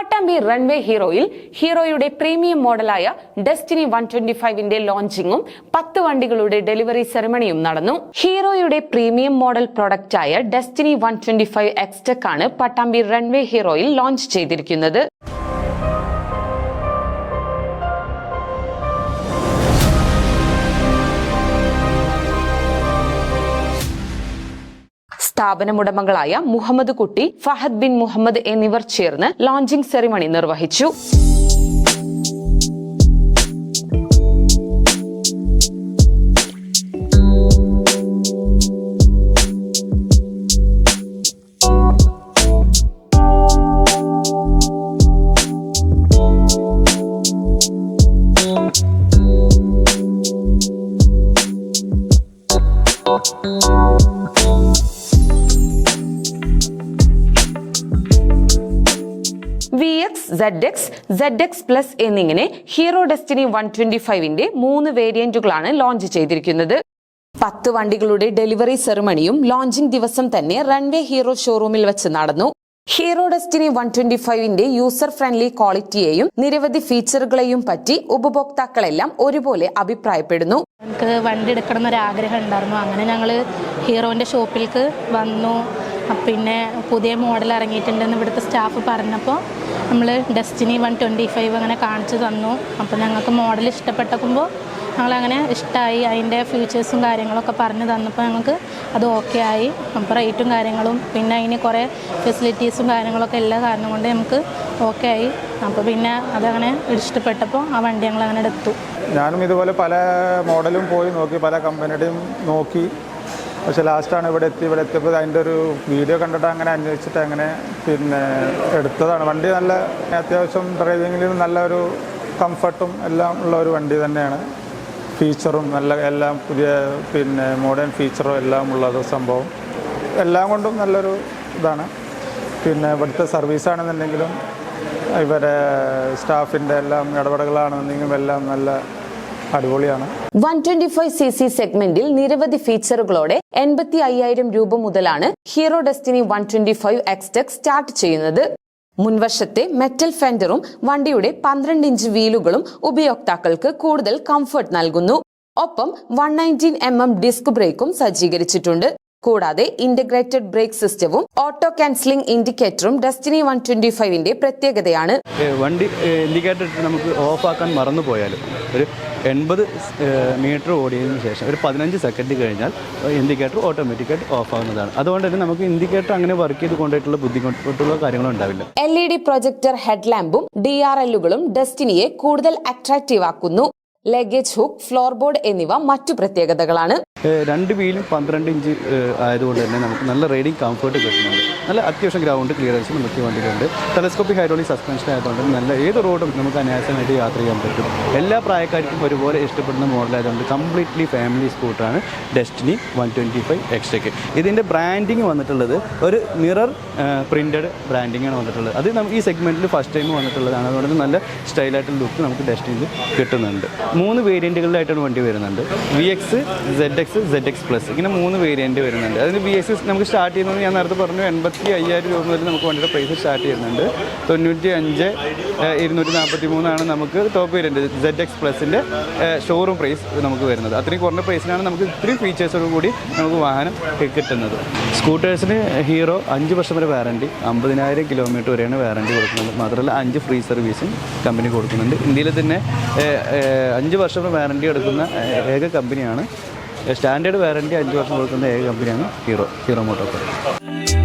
Pattambi runway ഹീറോയിൽ ഹീറോയുടെ premium മോഡലായ ഡെസ്റ്റിനി വൺ ട്വന്റി ഫൈവിന്റെ ലോഞ്ചിങ്ങും പത്ത് വണ്ടികളുടെ ഡെലിവറി സെറമണിയും നടന്നു. ഹീറോയുടെ premium model പ്രൊഡക്റ്റായ Destiny one twenty five Xtec ആണ് പട്ടാമ്പി റൺവേ ഹീറോയിൽ ലോഞ്ച് ചെയ്തിരിക്കുന്നത്. സ്ഥാപനമുടമകളായ മുഹമ്മദ് കുട്ടി ഫഹദ് ബിൻ മുഹമ്മദ് എന്നിവർ ചേർന്ന് ലോഞ്ചിംഗ് സെറിമണി നിർവഹിച്ചു. V X Z X Z X plus എന്നിങ്ങനെ ഹീറോ ഡെസ്റ്റിനി വൺ ട്വന്റി ഫൈവിന്റെ മൂന്ന് വേരിയന്റുകളാണ് ലോഞ്ച് ചെയ്തിരിക്കുന്നത്. പത്ത് വണ്ടികളുടെ ഡെലിവറി സെറിമണിയും ലോഞ്ചിംഗ് ദിവസം തന്നെ റൺവേ ഹീറോ ഷോറൂമിൽ വെച്ച് നടന്നു. ഹീറോ ഡെസ്റ്റിനി വൺ ട്വന്റി ഫൈവിന്റെ യൂസർ ഫ്രണ്ട്ലി ക്വാളിറ്റിയെയും നിരവധി ഫീച്ചറുകളെയും പറ്റി ഉപഭോക്താക്കളെല്ലാം ഒരുപോലെ അഭിപ്രായപ്പെടുന്നു. നമുക്ക് വണ്ടി എടുക്കണം എന്നൊരു ആഗ്രഹം ഉണ്ടായിരുന്നു. അങ്ങനെ ഞങ്ങൾ ഹീറോന്റെ ഷോപ്പിലേക്ക് വന്നു. പിന്നെ പുതിയ മോഡൽ ഇറങ്ങിയിട്ടുണ്ടെന്ന് ഇവിടുത്തെ സ്റ്റാഫ് പറഞ്ഞപ്പോൾ നമ്മൾ ഡെസ്റ്റിനി വൺ ട്വന്റി ഫൈവ് അങ്ങനെ കാണിച്ചു തന്നു. അപ്പോൾ ഞങ്ങൾക്ക് മോഡൽ ഇഷ്ടപ്പെട്ടപ്പോൾ ഞങ്ങളങ്ങനെ ഇഷ്ടമായി അതിന്റെ ഫീച്ചേഴ്സും കാര്യങ്ങളൊക്കെ പറഞ്ഞു തന്നപ്പോൾ ഞങ്ങൾക്ക് അത് ഓക്കെ ആയി. അപ്പോൾ റേറ്റും കാര്യങ്ങളും പിന്നെ അതിന് കുറേ ഫെസിലിറ്റീസും കാര്യങ്ങളൊക്കെ എല്ലാ കാരണം കൊണ്ട് നമുക്ക് ഓക്കെ ആയി. അപ്പോൾ പിന്നെ അതങ്ങനെ ഇഷ്ടപ്പെട്ടപ്പോൾ ആ വണ്ടി ഞങ്ങളങ്ങനെ എടുത്തു. ഞാനും ഇതുപോലെ പല മോഡലും പോയി നോക്കി പല കമ്പനിയുടെയും നോക്കി പക്ഷെ ലാസ്റ്റാണ് ഇവിടെ എത്തി ഇവിടെ എത്തിയപ്പോൾ അതിന്റെ ഒരു വീഡിയോ കണ്ടിട്ട് അങ്ങനെ അന്വേഷിച്ചിട്ട് അങ്ങനെ പിന്നെ എടുത്തതാണ്. വണ്ടി നല്ല അത്യാവശ്യം ഡ്രൈവിങ്ങിൽ നല്ലൊരു കംഫർട്ടും എല്ലാം ഉള്ള ഒരു വണ്ടി തന്നെയാണ്. ഫീച്ചറും നല്ല എല്ലാം പുതിയ പിന്നെ മോഡേൺ ഫീച്ചറും എല്ലാം ഉള്ളത് സംഭവം. എല്ലാം കൊണ്ടും നല്ലൊരു ഇതാണ്. പിന്നെ ഇവിടുത്തെ സർവീസാണെന്നുണ്ടെങ്കിലും ഇവരെ സ്റ്റാഫിന്റെ എല്ലാം ഇടപെടലുകളാണെന്നുണ്ടെങ്കിലും എല്ലാം നല്ല അടിപൊളിയാണ്. One twenty five C C സെഗ്മെന്റിൽ നിരവധി ഫീച്ചറുകളോടെ എൺപത്തി അയ്യായിരം രൂപ മുതലാണ് Hero Destiny one twenty five Xtec start ചെയ്യുന്നത്. മുൻവശത്തെ മെറ്റൽ ഫെൻഡറും വണ്ടിയുടെ പന്ത്രണ്ട് ഇഞ്ച് വീലുകളും ഉപയോക്താക്കൾക്ക് കൂടുതൽ കംഫർട്ട് നൽകുന്നു. ഒപ്പം one nineteen M M disc ബ്രേക്കും സജ്ജീകരിച്ചിട്ടുണ്ട്. കൂടാതെ ഇന്റഗ്രേറ്റഡ് ബ്രേക്ക് സിസ്റ്റവും ഓട്ടോ കാൻസലിംഗ് ഇൻഡിക്കേറ്ററും ഡെസ്റ്റിനി വൺ ട്വന്റി ഫൈവിന്റെ പ്രത്യേകതയാണ്. വണ്ടി ഇൻഡിക്കേറ്റർ നമുക്ക് ഓഫ് ആക്കാൻ മറന്നു പോയാലും ഒരു എൺപത് മീറ്റർ ഓടിയതിനു ശേഷം ഒരു പതിനഞ്ച് സെക്കൻഡ് കഴിഞ്ഞാൽ ഇൻഡിക്കേറ്റർ ഓട്ടോമാറ്റിക്കായിട്ട് ഓഫ് ആവുന്നതാണ്. അതുകൊണ്ട് തന്നെ നമുക്ക് ഇൻഡിക്കേറ്റർ അങ്ങനെ വർക്ക് ചെയ്ത് കൊണ്ടിട്ടുള്ള ബുദ്ധിമുട്ടുള്ള കാര്യങ്ങളും ഉണ്ടാവില്ല. എൽ ഇ ഡി പ്രൊജക്ടർ ഹെഡ്ലാമ്പും ഡി ആർ എല്ലുകളും ഡെസ്റ്റിനിയെ കൂടുതൽ അട്രാക്റ്റീവ് ആക്കുന്നു. ലഗേജ് ഹുക്ക് ഫ്ലോർ ബോർഡ് എന്നിവ മറ്റു പ്രത്യേകതകളാണ്. രണ്ട് വീലും പന്ത്രണ്ട് ഇഞ്ച് ആയതുകൊണ്ട് തന്നെ നമുക്ക് നല്ല റൈഡിംഗ് കംഫർട്ട് കിട്ടുന്നുണ്ട്. നല്ല അത്യാവശ്യം ഗ്രൗണ്ട് ക്ലിയറൻസ് നമുക്ക് വണ്ടിയിലുണ്ട് ടെലസ്കോപ്പിക് ഹൈഡ്രോളിക് സസ്പെൻഷൻ ആയതുകൊണ്ട് നല്ല ഏത് റോഡും നമുക്ക് അനായാസമായിട്ട് യാത്ര ചെയ്യാൻ പറ്റും. എല്ലാ പ്രായക്കാർക്കും ഒരുപോലെ ഇഷ്ടപ്പെടുന്ന മോഡലായതുകൊണ്ട് കംപ്ലീറ്റ്ലി ഫാമിലി സ്കൂട്ടറാണ് ഡെസ്റ്റിനി വൺ ട്വന്റി ഫൈവ് എക്സ്ട്രയ്ക്ക് ഇതിന്റെ ബ്രാൻഡിങ് വന്നിട്ടുള്ളത് ഒരു മിറർ പ്രിന്റഡ് ബ്രാൻഡിങ് ആണ് വന്നിട്ടുള്ളത്. അത് നമുക്ക് ഈ സെഗ്മെന്റിൽ ഫസ്റ്റ് ടൈം വന്നിട്ടുള്ളതാണ്. അതുകൊണ്ട് നല്ല സ്റ്റൈലായിട്ടുള്ള ലുക്ക് നമുക്ക് ഡെസ്റ്റിനിയിൽ കിട്ടുന്നുണ്ട്. മൂന്ന് വേരിയന്റുകളിലായിട്ടാണ് വണ്ടി വരുന്നുണ്ട് V X Z X Z X plus ഇങ്ങനെ മൂന്ന് വേരിയന്റ് വരുന്നുണ്ട്. അതിന് വി എക്സ് നമുക്ക് സ്റ്റാർട്ട് ചെയ്യുന്നത് ഞാൻ നേരത്തെ പറഞ്ഞു എൺപത്തി അയ്യായിരം രൂപ മുതൽ നമുക്ക് വണ്ടിയുടെ പ്രൈസ് സ്റ്റാർട്ട് ചെയ്യുന്നുണ്ട്. തൊണ്ണൂറ്റി അഞ്ച് ഇരുന്നൂറ്റി നാൽപ്പത്തി മൂന്നാണ് നമുക്ക് ടോപ്പ് വേരിയന്റ് സെഡ് എക്സ് പ്ലസിന്റെ ഷോറൂം പ്രൈസ് നമുക്ക് വരുന്നത്. അത്രയും കുറഞ്ഞ പ്രൈസിനാണ് നമുക്ക് ഇത്രയും ഫീച്ചേഴ്സോട് കൂടി നമുക്ക് വാഹനം കിട്ടുന്നത്. സ്കൂട്ടേഴ്സിന് ഹീറോ അഞ്ച് വർഷം വരെ വാറണ്ടി അമ്പതിനായിരം കിലോമീറ്റർ വരെയാണ് വാറണ്ടി കൊടുക്കുന്നത്. മാത്രമല്ല അഞ്ച് ഫ്രീ സർവീസും കമ്പനി കൊടുക്കുന്നുണ്ട്. ഇന്ത്യയിൽ തന്നെ അഞ്ച് വർഷം വാറണ്ടി എടുക്കുന്ന ഏക കമ്പനിയാണ് സ്റ്റാൻഡേർഡ് വാറണ്ടി അഞ്ച് വർഷം കൊടുക്കുന്ന ഏക കമ്പനിയാണ് ഹീറോ ഹീറോ മോട്ടോർ